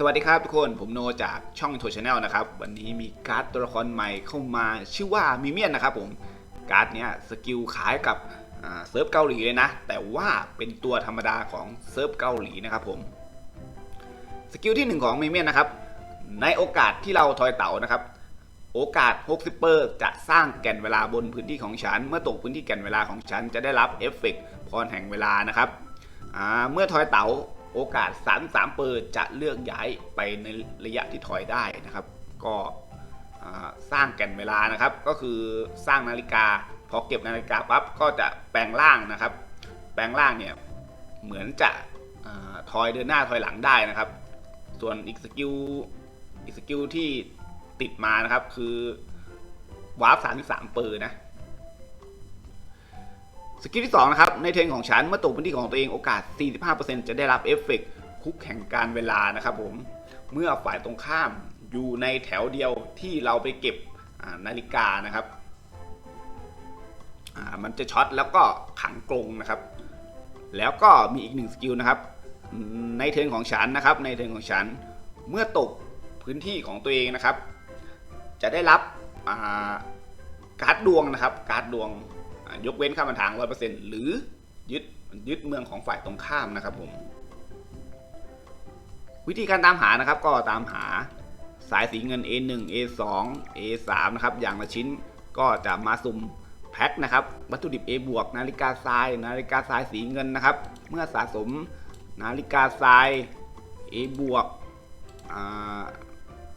สวัสดีครับทุกคนผมโนจากช่องโทชแนลนะครับ วันนี้มีการ์ดตัวละครใหม่เข้ามาชื่อว่ามิเมียนนะครับผม การ์ดเนี้ยสกิลขายกับเซิร์ฟเกาหลีเลยนะ แต่ว่าเป็นตัวธรรมดาของเซิร์ฟเกาหลีนะครับผม สกิลที่หนึ่งของมิเมียนนะครับ ในโอกาสที่เราทอยเต๋านะครับ โอกาส 60เปอร์จะสร้างแก่นเวลาบนพื้นที่ของฉัน เมื่อตกพื้นที่แก่นเวลาของฉันจะได้รับเอฟเฟกต์พรแห่งเวลานะครับเมื่อทอยเต๋า โอกาส 33 เปอร์จะเลือกย้ายไปในระยะที่ถอยได้นะครับ ก็สร้างแก่นเวลานะครับ ก็คือสร้างนาฬิกา พอเก็บนาฬิกาปั๊บก็จะแปลงร่างนะครับ แปลงร่างเนี่ยเหมือนจะอาทอยเดินหน้าถอยหลังได้นะครับ ส่วนอีกสกิลอีกสกิลที่ติดมานะครับคือวาร์ป33 เปอร์นะ สกิลที่ 2 นะครับ ในเทรนของฉันเมื่อตกพื้นที่ของตัวเองโอกาส 45%จะได้รับเอฟเฟกคุกแข่งการเวลานะครับผม เมื่อฝ่ายตรงข้ามอยู่ในแถวเดียวที่เราไปเก็บนาฬิกานะครับ มันจะช็อตแล้วก็ขังกรงนะครับ แล้วก็มีอีกหนึ่งสกิลนะครับ ในเทิร์นของฉันนะครับ ในเทิร์นของฉัน เมื่อตกพื้นที่ของตัวเองนะครับ จะได้รับาการ์ดดวงนะครับ การ์ดดวง ยกเว้นข้ามทาง100%หรือยึดยึดเมืองของฝ่ายตรงข้ามนะครับผม วิธีการตามหานะครับก็ตามหาสายสีเงิน A1 A2 A3 นะครับอย่างละชิ้นก็จะมาสุ่มแพ็คนะครับวัตถุดิบ A บวกนาฬิกาทราย นาฬิกาทรายสีเงินนะครับ เมื่อสะสมนาฬิกาทราย A บวก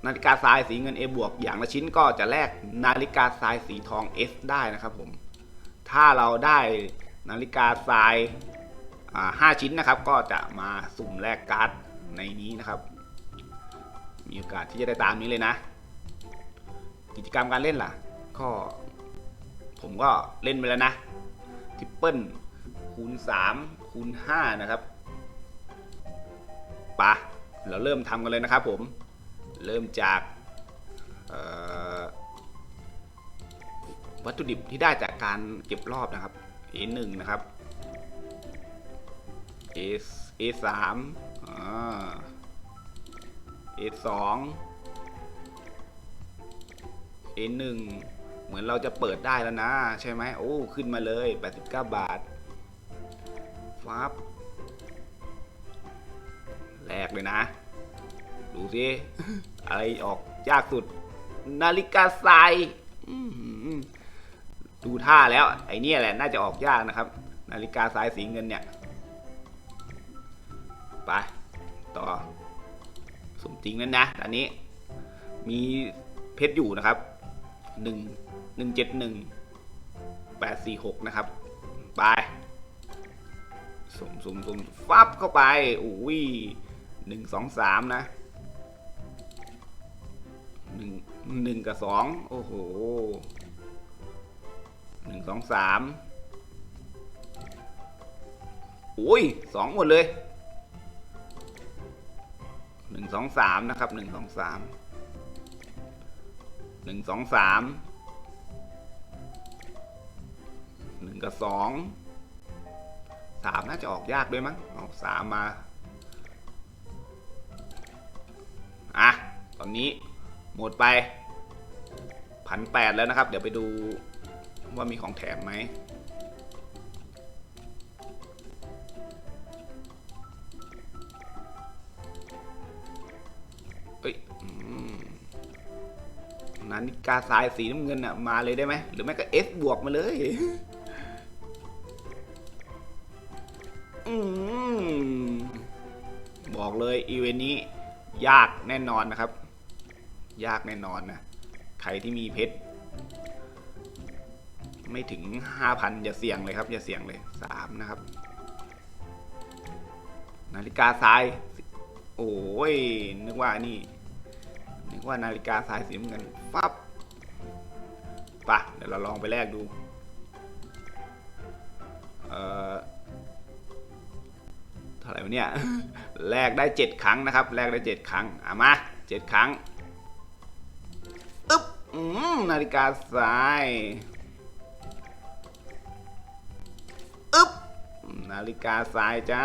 นาฬิกาทรายสีเงิน A บวกอย่างละชิ้นก็จะแลกนาฬิกาทรายสีทอง S ได้นะครับผม ถ้าเราได้นาฬิกาทรายห้าชิ้นนะครับ ก็จะมาสุ่มแลกการ์ดในนี้นะครับ มีโอกาสที่จะได้ตามนี้เลยนะ กิจกรรมการเล่นล่ะ ก็ ผมก็เล่นไปแล้วนะทิปเปิลคูณ3คูณ5นะครับปะเราเริ่มทำกันเลยนะครับผม เริ่มจาก เอ่อ วัตถุดิบที่ได้จากการเก็บรอบนะครับ A1 นะครับ A A3 อ่า A2 A1 เหมือนเราจะเปิดได้แล้วนะ ใช่ไหมโอ้ ขึ้นมาเลย 89 บาทฟับแรกเลยนะ ดูสิ อะไรออกยากสุด นาฬิกาทรายอื้อหือ ดูท่าแล้วไอเนี่ยแหละน่าจะออกยากนะครับ นาฬิกาทรายสีเงินเนี่ยไปต่อสมจริงนั้นนะอันนี้มีเพชรอยู่นะครับหนึ่งหนึ่งเจ็ดหนึ่งแปดสี่หกนะครับไปสมสมสมฟับเข้าไปอุ้ยหนึ่งสองสามนะหนึ่งหนึ่งกับสองโอ้โห หนึ่งสองสามโอ้ยสองหมดเลยหนึ่งสองสามนะครับหนึ่งสองสามหนึ่งสองสามหนึ่งกับสองสามน่าจะออกยากด้วยมั้งออกสามมา อะ ตอนนี้หมดไปพันแปดแล้วนะครับ เดี๋ยวไปดู ว่ามีของแถมไหมเอ้ยอนาฬิกาทรายสีน้ำเงินอะมาเลยได้ไหม หรือไม่ก็ S บวกมาเลยอบอกเลยอีเวนต์นี้ ยากแน่นอนนะครับ ยากแน่นอนนะ ใครที่มีเพชร ไม่ถึง 5,000 อย่าเสี่ยงเลยครับ อย่าเสี่ยงเลย 3 นะครับ นาฬิกาทราย โอ้ย นึกว่านี่ นึกว่านาฬิกาสายสีน้ำเงินฟับปะเดี๋ยวเราลองไปแลกดู เอ่อเท่าไหร่วะเนี่ย แลกได้เจ็ดครั้งนะครับ แลกได้เจ็ดครั้งอะมาเจ็ดครั้งอึ๊บนาฬิกาสาย นาฬิกาทรายจ้า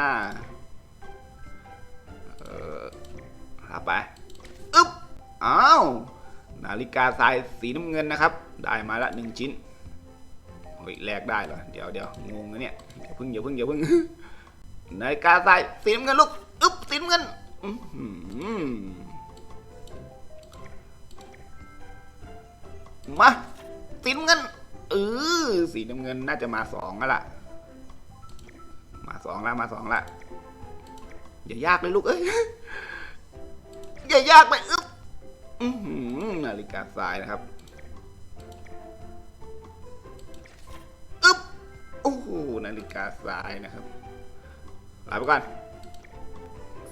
เอ่อทรับไป อึ๊บ อ้าว นาฬิกาทรายสีน้ำเงินนะครับ ได้มาละหนึ่งชิ้นเฮ้ยแลกได้เหรอ เดี๋ยวเดี๋ยวงงนะเนี่ยอย่าเพึ่งอย่าเพึ่งอย่าเพึ่ง นาฬิกาทรายสีน้ำเงินลูก อึ๊บ สีน้ำเงินมาสีน้ำเงินเออสีน้ำเงินน่าจะมาสองแล้วล่ะ สองแล้วมาสองแล้วอย่ายากเลยลูกเอ้ยอย่ายากไปอึ๊บนาฬิกาทรายนะครับอึ๊บโอ้โหนาฬิกาทรายนะครับลาไปก่อน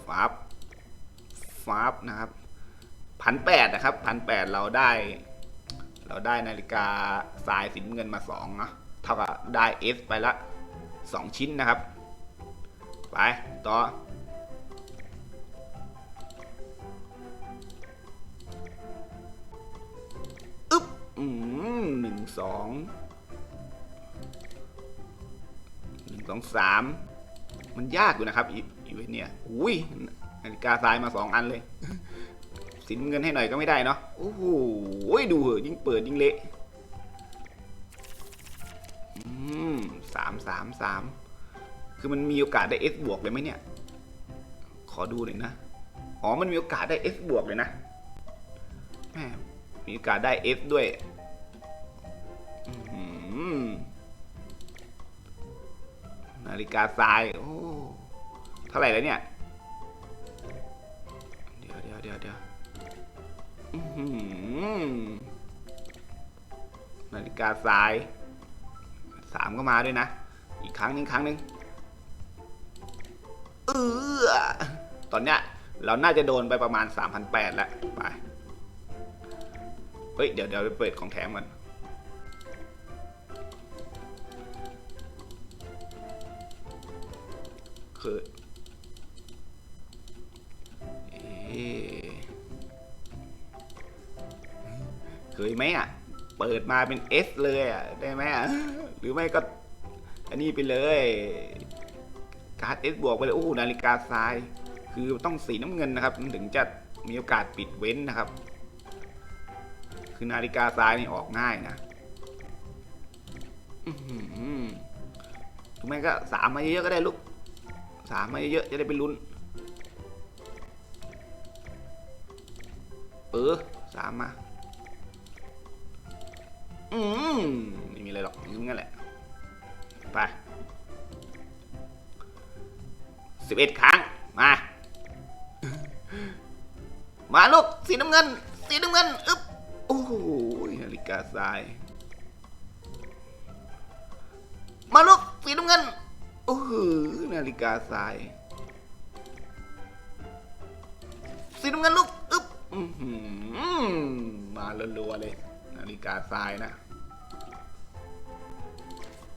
ฟ้าบฟ้าบนะครับพันแปดนะครับพันแปดเราได้ เราได้นาฬิกาทรายสีน้ำเงินมาสองนะเท่ากับได้เอสไปละสองชิ้นนะครับ ไป ต่อ อึ๊บ อืมหนึ่งสองหนึ่งสองสามมันยากอยู่นะครับ อีเวนเนี่ย อุ้ยนาฬิกาทรายมาสองอันเลย สินเงินให้หน่อยก็ไม่ได้เนาะ โอ้โหดูเหอะยิ่งเปิดยิ่งเละ อืมสามสามสาม คือมันมีโอกาสได้ S บวกเลยไหมเนี่ย ขอดูหน่อยนะ อ๋อ มันมีโอกาสได้ S บวกเลยนะแหมมีโอกาสได้ S ด้วยนาฬิกาทราย โอ้ เท่าไหร่แล้วเนี่ย เดี๋ยวเดี๋ยวเดี๋ยวเดี๋ยวนาฬิกาทราย สามก็มาด้วยนะ อีกครั้งหนึงครั้งหนึง เออตอนเนี้ยเราน่าจะโดนไปประมาณ 3,800แล้วไป เฮ้ย เดี๋ยวเดี๋ยวไปเปิดของแถมก่อนคือเอ๊ะเคยไหมอะ เปิดมาเป็น S เลยอะ ได้ไหมอะ หรือไม่ก็ อันนี้ไปเลย การ์ด S บวกไปเลยโอ้โหนาฬิกาทราย คือต้องสีน้ำเงินนะครับ มันถึงจะมีโอกาสปิดเว้นนะครับ คือนาฬิกาทรายนี่ออกง่ายนะถูกไหมก็สามมาเยอะๆก็ได้ลูกสามมาเยอะๆจะได้ไปลุ้นเออสามมาอืมไม่มีอะไรหรอกงั้นแหละ ไป สิบเอ็ดครั้ง มา มาลูก สีน้ำเงิน สีน้ำเงิน อึ๊บ โอ้โหนาฬิกาทราย มาลูก สีน้ำเงิน โอ้โหนาฬิกาทราย สีน้ำเงินลูก อึ๊บอือหือมาลัวๆเลย นาฬิกาทรายนะ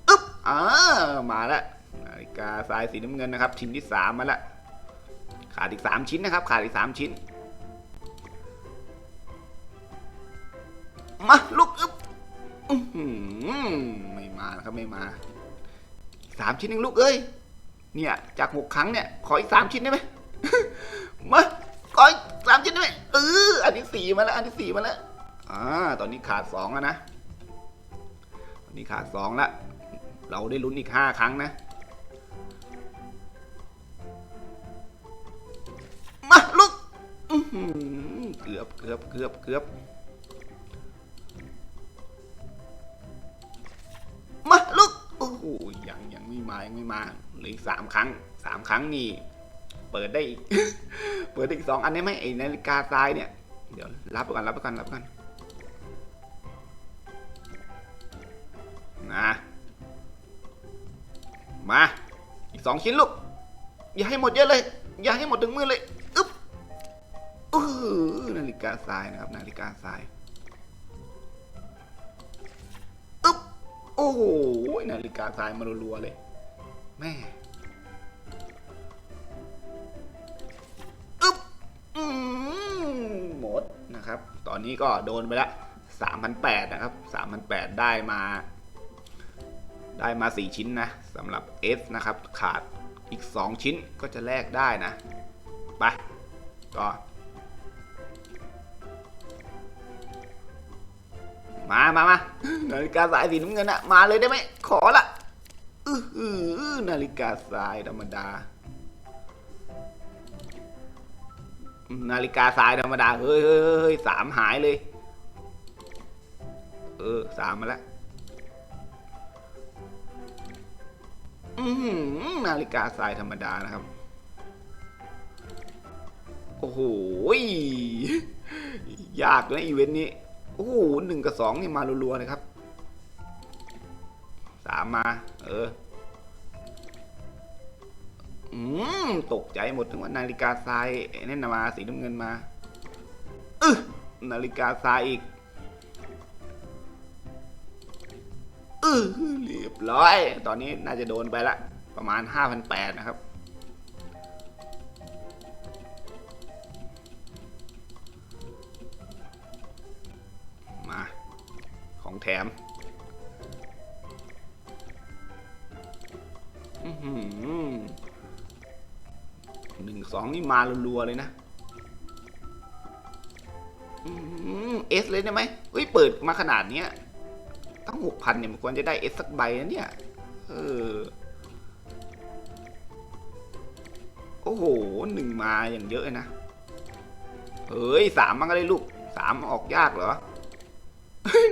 อึ๊บ อ่า มาแล้ว กาทรายสีน้ำเงินนะครับชิ้นที่สามมาแล้วขาดอีกสามชิ้นนะครับ ขาดอีกสามชิ้น มาลูกอึ๊บอื้อหือไม่มาครับไม่มาสามชิ้นเองลูกเอ้ยเนี่ยจากหกครั้งเนี่ยขออีกสามชิ้นได้ไหมมาขออีกสามชิ้นได้ไหมเอออันที่สี่มาแล้วอันที่สี่มาแล้วอ่าตอนนี้ขาดสองแล้วนะตอนนี้ขาดสองแล้วเราได้ลุ้นอีกห้าครั้งนะ เกือบเกือบเกือบเกือบมาลูกโอ้โหยังยังไม่มายังไม่มาเหลืออีกสามครั้งสามครั้งนี่เปิดได้อีกเปิดอีกสองอันได้ไหมไอ้นาฬิกาทรายเนี่ย เดี๋ยวรับไปก่อนรับไปก่อนรับไปก่อนนะมาอีกสองชิ้นลูกอย่าให้หมดเยอะเลย อย่าให้หมดถึงมือเลย กาทรายนะครับ นาฬิกาทรายอึ๊บโอ้โหนาฬิกาทรายมารัวๆเลย แม่อึ๊บหมดนะครับ ตอนนี้ก็โดนไปละ3,800นะครับ3,800ได้มา ได้มา 4 ชิ้นนะสำหรับ S นะครับ ขาดอีก 2 ชิ้นก็จะแลกได้นะ ไปก็ มามามานาฬิกาสายสีน้ำเงินอะมาเลยได้ไหมขอละอือหือนาฬิกาสายธรรมดา นาฬิกาสายธรรมดาเฮ้ยเฮ้ยเฮ้ยสามหายเลย เออสามมาแล้วนาฬิกาสายธรรมดานะครับ โอ้โหยยากนะอีเวนต์นี้ โอ้โหหนึ่งกับสองนี่มารัวๆนะครับสามมา เออ อืม ตกใจหมดถึงว่านาฬิกาทรายนั่นมาสีน้ำเงินมาอึนาฬิกาทรายอีกอือเรียบร้อย ตอนนี้น่าจะโดนไปละ ประมาณ 5,800 นะครับ มหนึ่งสองนี่มารัวๆเลยนะเอสเลยได้ไหมเฮ้ย เปิดมาขนาดเนี้ยตั้งหกพันเนี่ยมันควรจะได้เอสสักใบนะเนี่ย เออ โอ้โหหนึ่งมาอย่างเยอะนะ เฮ้ยสามมันก็ได้ลูกสามออกยากเหรอ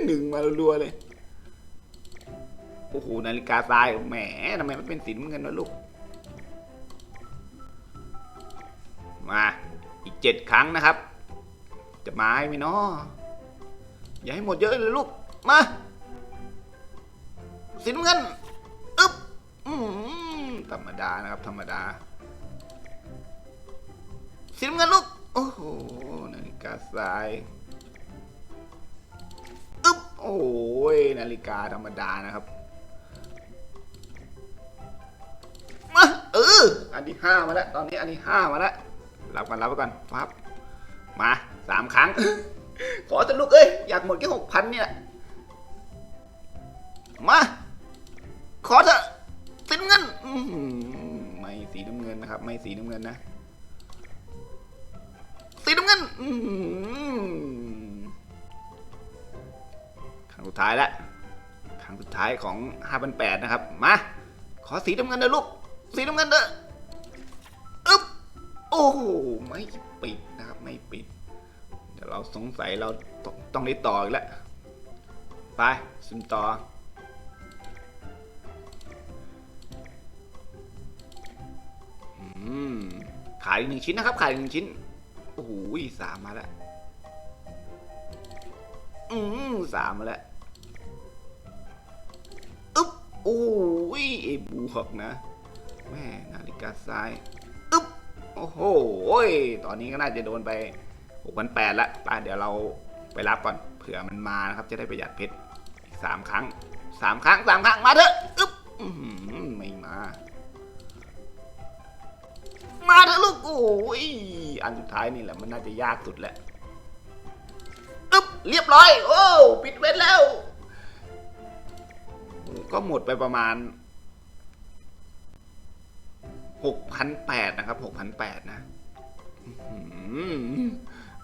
หนึ่งมารัวๆเลย โอ้โห นาฬิกาทราย แหมทำไมมันเป็นสีน้ำเงินวะลูก มา อีกเจ็ดครั้งนะครับ จะมาให้ไหมเนาะอย่าให้หมดเยอะเลยลูก มาสีน้ำเงินอึ๊บธรรมดานะครับ ธรรมดาสีน้ำเงินลูก โอ้โห นาฬิกาทราย โอ้ยนาฬิกาธรรมดานะครับมาเอออันที่ห้ามาแล้วตอนนี้อันที่ห้ามาแล้วรับกันรับไปก่อนปั๊บมาสามครั้ง ขอจะลูกเอ้ยอยากหมดแค่หกพันเนี่ยมาขอเถอะสีน้ำเงินไม่สีน้ำเงินนะครับ ไม่สีน้ำเงินนะสีน้ำเงิน ท้ายแล้วครั้งสุดท้ายของห้าพันแปดนะครับ มา ขอสีน้ำเงินเด้อลูก สีน้ำเงินเด้ออึ๊บ โอ้โห ไม่ปิดนะครับ ไม่ปิด เดี๋ยวเราสงสัยเราต้องต้องได้ต่ออีกแล้ว ไปซิมต่ออืมขายอีกหนึ่งชิ้นนะครับ ขายอีกหนึ่งชิ้น โอ้โหสามมาแล้ว อืมสามมาแล้ว โอ้ยไอ้บวกนะ แม่นาฬิกาทรายอึ๊บโอ้โหตอนนี้ก็น่าจะโดนไปหกพันแปดละไปเดี๋ยวเราไปรับก่อนเผื่อมันมานะครับจะได้ประหยัดเพชรสามครั้งสามครั้งสามครั้งมาเถอะอึ๊บไม่มา มาเถอะลูกโอ้ยอันสุดท้ายนี่แหละมันน่าจะยากสุดแหละอึ๊บเรียบร้อย โอ้ปิดเวทแล้ว ก็หมดไปประมาณหกพันแปดนะครับหกพันแปดนะ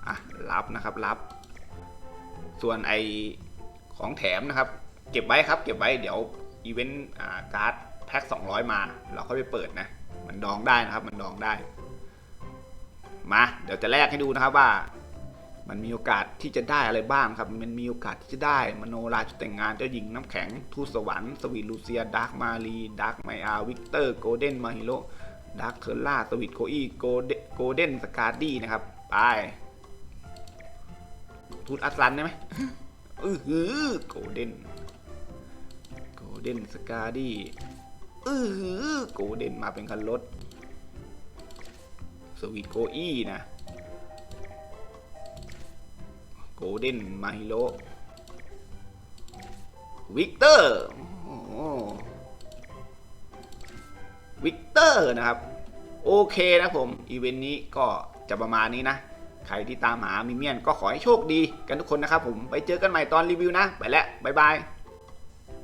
อะ รับนะครับ รับ ส่วนไอของแถมนะครับ เก็บไว้ครับ เก็บไว้ เดี๋ยวอีเวนต์อ่าการ์ดแพ็ค200 มา เราค่อยไปเปิดนะ มันดองได้นะครับ มันดองได้ มา เดี๋ยวจะแลกให้ดูนะครับว่า มันมีโอกาสที่จะได้อะไรบ้างครับ มันมีโอกาสที่จะได้ มโนราชุดแต่งงานเจ้าหญิงน้ำแข็ง ทูตสวรรค์ สวีลูเซีย ดาร์กมารีดาร์กไมอาวิกเตอร์ โกลเด้นมาฮิโรดาร์กเทอร์ล่า สวีทโคอีโกโกลเด้นสกาดี้นะครับ ไป ทูตอัสลันได้ไหมอือหือโกลเด้น โกลเด้นสกาดี้อือหือโกลเด้นมาเป็นคันรถ สวีทโคอีนะ ลเด้นมาฮิโรวิกเตอร์วิกเตอร์นะครับ โอเคนะผม อีเวนต์นี้ก็จะประมาณนี้นะ ใครที่ตามหามิเมียนก็ขอให้โชคดีกันทุกคนนะครับผม ไปเจอกันใหม่ตอนรีวิวนะ ไปแล้ว บ๊ายบาย